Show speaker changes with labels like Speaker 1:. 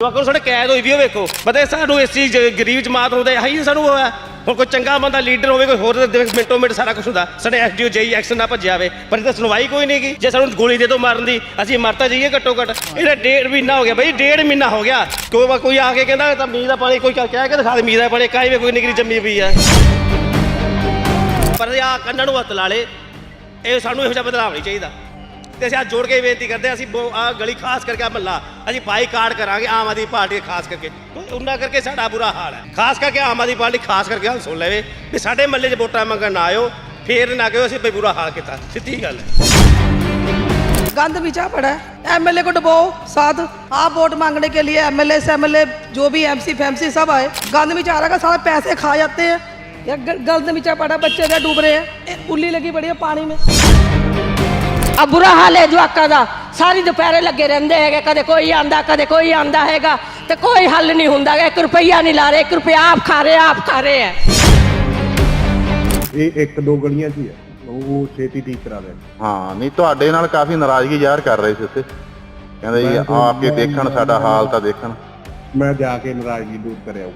Speaker 1: ਜਵਾਕਾਂ ਨੂੰ ਸਾਡੇ ਕੈਦ ਹੋਈ ਵੀ ਉਹ ਵੇਖੋ। ਪਤਾ ਸਾਨੂੰ ਇਸ ਚੀਜ਼ ਗਰੀਬ ਜਮਾਤ ਹੁੰਦੇ ਆਹੀ ਸਾਨੂੰ ਹੋਇਆ। ਹੁਣ ਕੋਈ ਚੰਗਾ ਬੰਦਾ ਲੀਡਰ ਹੋਵੇ, ਕੋਈ ਹੋਰ ਦੇ ਮਿੰਟੋ ਮਿੰਟ ਸਾਰਾ ਕੁਝ ਹੁੰਦਾ। ਸਾਡੇ ਐਸਡੀਓ ਜਈ ਐਕਸ਼ਨ ਨਾ ਭੱਜਿਆ ਹੋਵੇ, ਪਰ ਇਹਦਾ ਸੁਣਵਾਈ ਕੋਈ ਨਹੀਂ ਗੀ ਜੇ ਸਾਨੂੰ ਗੋਲੀ ਦੇ ਦੋ ਮਾਰਨ ਦੀ, ਅਸੀਂ ਮਰਤਾ ਜਾਈਏ ਘੱਟੋ ਘੱਟ। ਇਹਦਾ ਡੇਢ ਮਹੀਨਾ ਹੋ ਗਿਆ ਬਈ, ਡੇਢ ਮਹੀਨਾ ਹੋ ਗਿਆ। ਕੋਈ ਕੋਈ ਆ ਕੇ ਕਹਿੰਦਾ, ਤਾਂ ਮੀਂਹ ਦਾ ਪਾਣੀ ਕੋਈ ਕਹਿ ਕੇ ਦਿਖਾ ਦੇ, ਮੀਂਹ ਦਾ ਪਾਣੀ ਕਾਹੀ ਵੀ ਕੋਈ ਨਿਗਰੀ ਜੰਮੀ ਪਈ ਆ। ਪਰ ਆ ਕੰਨਾਂ ਨੂੰ ਹੱਥ ਲਾ ਲੇ, ਇਹ ਸਾਨੂੰ ਇਹੋ ਜਿਹਾ ਬਦਲਾਵ ਨਹੀਂ ਚਾਹੀਦਾ। ਤੇ ਅਸੀਂ ਅੱਜ ਜੋੜ ਕੇ ਬੇਨਤੀ ਕਰਦੇ ਹਾਂ ਅਸੀਂ ਆ ਗਲੀ ਖਾਸ ਕਰਕੇ ਆ ਮਹੱਲਾ ਅਸੀਂ ਬਾਈ ਕਾਰਡ ਕਰਾਂਗੇ ਆਮ ਆਦਮੀ ਪਾਰਟੀ ਖਾਸ ਕਰਕੇ ਉਹਨਾਂ ਕਰਕੇ ਸਾਡਾ ਬੁਰਾ ਹਾਲ ਹੈ ਖਾਸ ਕਰਕੇ ਆਮ ਆਦਮੀ ਪਾਰਟੀ ਖਾਸ ਕਰਕੇ ਹਾਲ ਸੁਣ ਲਵੇ ਵੀ ਸਾਡੇ ਮਹੱਲੇ 'ਚ ਵੋਟਾਂ ਮੰਗਣ ਨਾ ਆਇਓ ਫੇਰ ਨਾ ਕਹੋ ਅਸੀਂ ਬਈ ਬੁਰਾ ਹਾਲ ਕੀਤਾ ਸਿੱਧੀ ਗੱਲ ਹੈ
Speaker 2: गंद बिछा पड़ा है एमएलए को डबो साथ आप वोट मांगने के लिए एमएलए से एमएलए जो भी एमसी फैमसी सब आए गंद बिछा रहा सारे पैसे खा जाते हैं या ग- गंद बिछा पड़ा है, बच्चे इधर डूब रहे हैं ए, उल्ली लगी पड़ी है पानी में
Speaker 3: ਆ ਬੁਰਾ ਹਾਲ ਹੈ ਜਵਾਕਾਂ ਦਾ। ਸਾਰੀ ਦੁਪਹਿਰੇ ਲੱਗੇ ਰਹਿੰਦੇ ਹੈਗੇ ਕਦੇ ਕੋਈ ਆਂਦਾ ਕਦੇ ਕੋਈ ਆਂਦਾ ਹੈਗਾ ਤੇ ਕੋਈ ਹੱਲ ਨਹੀਂ ਹੁੰਦਾ ਗਾ, ਇੱਕ ਰੁਪਈਆ ਨਹੀਂ ਲਾ ਰਹੇ ਇੱਕ ਰੁਪਈਆ ਆਪ ਖਾ ਰਹੇ ਆਪ ਖਾ ਰਹੇ ਹੈ।
Speaker 4: ਇਹ ਇੱਕ ਦੋ ਗਲੀਆਂ 'ਚ ਹੀ ਹੈ। ਉਹ ਛੇਤੀ ਠੀਕ ਕਰਾ ਦੇ।
Speaker 5: ਹਾਂ ਨਹੀਂ ਤੁਹਾਡੇ ਨਾਲ ਕਾਫੀ ਨਾਰਾਜ਼ਗੀ ਜ਼ਾਹਰ ਕਰ ਰਹੇ ਸੀ ਉੱਥੇ। ਕਹਿੰਦੇ ਜੀ ਆ ਕੇ ਦੇਖਣ ਸਾਡਾ ਹਾਲ ਤਾਂ ਦੇਖਣ।
Speaker 4: ਮੈਂ ਜਾ ਕੇ ਨਾਰਾਜ਼ਗੀ ਦੂਰ ਕਰਿਆ।